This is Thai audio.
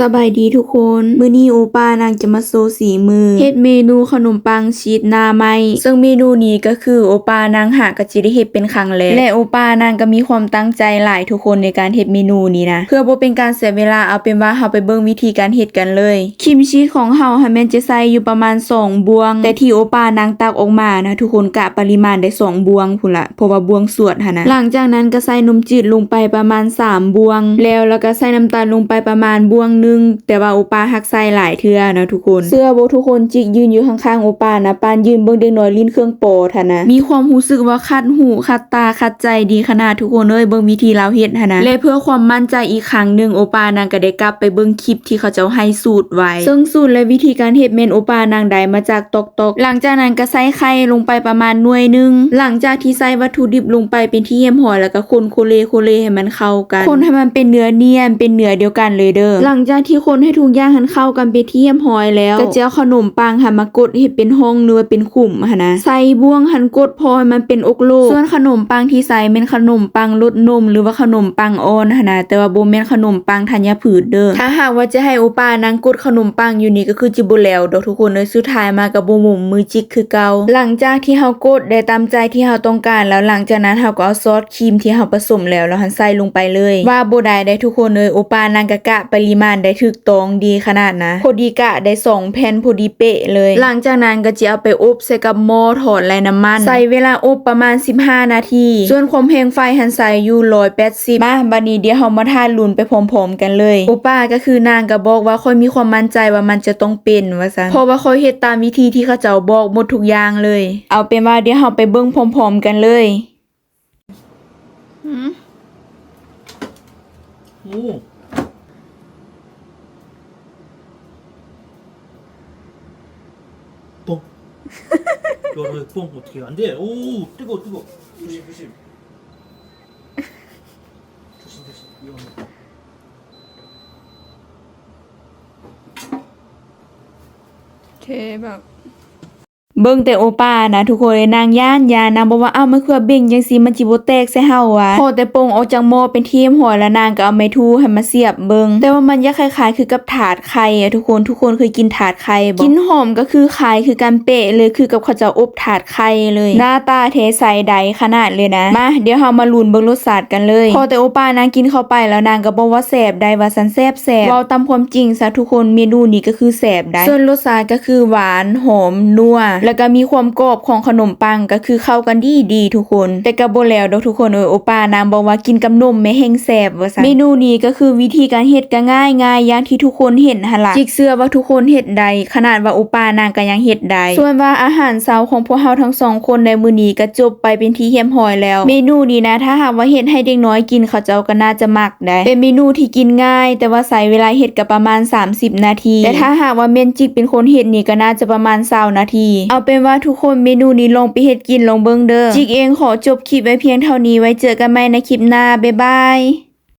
สบายดีทุกคน มื้อนี้โอป้านางจะมาโซสีมือเฮ็ดเมนูขนมปังชีสนาไหมซึ่งเมนูนี้ก็คือโอป้านางหากะจิได้เฮ็ดเป็นครั้งแรกและโอป้านางก็มีความตั้งใจหลายทุกคนในการเฮ็ดเมนูนี้นะ เพื่อบ่เป็นการเสียเวลาเอาเป็นว่าเฮาไปเบิ่งวิธีการเฮ็ดกันเลยครีมชีสของเฮาค่ะแม่นจะใส่อยู่ประมาณ 2 บวง แต่ที่โอป้านางตักออกมานะทุกคนกะปริมาณได้ 2 บวงพุ่นละเพราะว่าบวงสวดหั่นนะหลังจากนั้นก็ใส่นมจืดลงไปประมาณ 3 บวง แล้วแล้วก็ใส่น้ำตาลลงไปประมาณบวงหนึงแต่ว่าโอป้าฮักใส่หลายเทื่อนะทุกคน เสื้อโบทุกคนจิกยืนอยู่ข้างๆโอป้านะปานยืนเบิ่งเด็กน้อยลิ้นเครื่องโปท่ะนะ มีความรู้สึกว่าคัดหูคัดตาคัดใจดีขนาดทุกคนเอ้ยเบิ่งวิธีเราเฮ็ดหั่นนะและเพื่อความมั่นใจอีกครั้งหนึงโอป้านางก็ได้กลับไปเบิ่งคลิปที่เขาเจ้าให้สูตรไว้ซึ่งสูตรและวิธีการเฮ็ดเมนโอป้านางได้มาจากตอกตอกหลังจากนั้นก็ใส่ไข่ลงไปประมาณหน่วยหนึงหลังจากที่ใส่วัตถุดิบลงไปเป็นที่เยี่ยมหอยแล้วก็คนโคเลโคเลให้มันเข้ากัน คนให้มันเป็นเนื้อเนียนเป็นเนื้อเดียวกันเลยเด้อหลังจากที่คนให้ทุกอย่างหันเข้ากันเป็นที่เยี่ยมหอยแล้ว ก็จะเอาขนมปังหันมากดให้เป็นห้องหรือว่าเป็นขุมหันนะใส่บ่วงหันกดพอให้มันเป็นอกโลก ส่วนขนมปังที่ใส่เป็นขนมปังรสนม หรือว่าขนมปังอ่อนหันนะแต่ว่าบ่แม่นขนมปังธัญพืชเด้อถ้าหากว่าจะให้โอป้านางกดขนมปังอยู่นี่ก็คือจิบ่แล้วดอกทุกคนเอ้ยสุดท้ายมากับบ่หมุมมือจิกคือเก่าหลังจากที่เฮากดได้ตามใจที่เฮาต้องการ แล้วหลังจากนั้นเฮาก็เอาซอสครีมที่เฮาผสมแล้วแล้วหันใส่ลงไปเลย ว่าบ่ได้ได้ทุกคนเอ้ยโอป้านางกะกะปริมาณได้ถูกต้องดีขนาดนะพอดีกะได้สองแผ่นพอดีเป๊ะเลย หลังจากนั้นก็จะเอาไปอบใส่กับหม้อถอดและน้ำมัน ใส่เวลาอบประมาณ 15 นาที ส่วนความแรงไฟหันใส่อยู่180มาบัดนี้เดี๋ยวเฮามาทานลุ้นไปพร้อมๆกันเลยโอป้าก็คือนางก็บอกว่าค่อยมีความมั่นใจว่ามันจะต้องเป็นว่าซั่นเพราะว่าค่อยเฮ็ดตามวิธีที่เขาเจ้าบอกหมดทุกอย่างเลย เอาเป็นว่าเดี๋ยวเฮาไปเบิ่งพร้อมๆกันเลย 오. 뻥. 열어 뻥 어떻게 안 돼? 오 뜨거 뜨거. 조심 조심. 조심 조심 이거 대박. เบิ่งแต่โอป้านะทุกคนนางย่านยานางบอกว่าอ้าวมันคือเบ่งจังซีมันจิบ่แตกใส่เฮาวะพอแต่โปงออกจากหม้อเป็นทีมหัวแล้วนางก็เอาไม้ทูให้มาเสียบเบิ่งแต่ว่ามันยังคล้ายๆ คือกับถาดไข่อะทุกคนทุกคนเคยกินถาดไข่บ่กินหอมก็คือคล้ายคือกันเปะเลยคือกับเขาวเจะอบถาดไข่เลย หน้าตาเทใสใดขนาดเลยนะมาเดี๋ยวเฮามาลุ้นเบิ่งรสชาติกันเลยพอแต่โอป้านางกินเข้าไปแล้วนางก็บอกว่าแซ่บได้ว่าสันแซ่บแซ่บเว้าตามความจริงซะทุกคนเมนูนี้ก็คือแซ่บได้ส่วนรสชาติก็คือหวานหอมนัวแล้วก็มีความกรอบของขนมปังก็คือเข้ากันดีดีๆทุกคน แต่ก็บ่แล้วดอกทุกคนเออโอป้านางบอกว่ากินกับนมไม่แห้งแซ่บว่าซั่นเมนูนี้ก็คือวิธีการเฮ็ดก็ง่ายง่ายๆอย่างที่ทุกคนเห็นหั่นล่ะจิกเชื่อว่าทุกคนเฮ็ดได้ขนาดว่าโอป้านางก็ยังเฮ็ดได้ส่วนว่าอาหารเช้าของพวกเฮาทั้งสองคนในมื้อนี้ก็จบไปเป็นที่เฮียมหอยแล้ว เมนูนี้นะถ้าหากว่าเฮ็ดให้เด็กน้อยกินเขาเจ้าก็น่าจะมักได้เป็นเมนูที่กินง่าย แต่ว่าใช้เวลาเฮ็ดก็ประมาณ 30 นาที แต่ถ้าหากว่าเมนจิกเป็นคนเฮ็ดนี่ก็น่าจะประมาณ20นาทีเอาเป็นว่าทุกคนเมนูนี้ลองไปเฮ็ดกินลองเบิ่งเด้อจิกเองขอจบคลิปไว้เพียงเท่านี้ไว้เจอกันใหม่ในคลิปหน้าบ๊ายบาย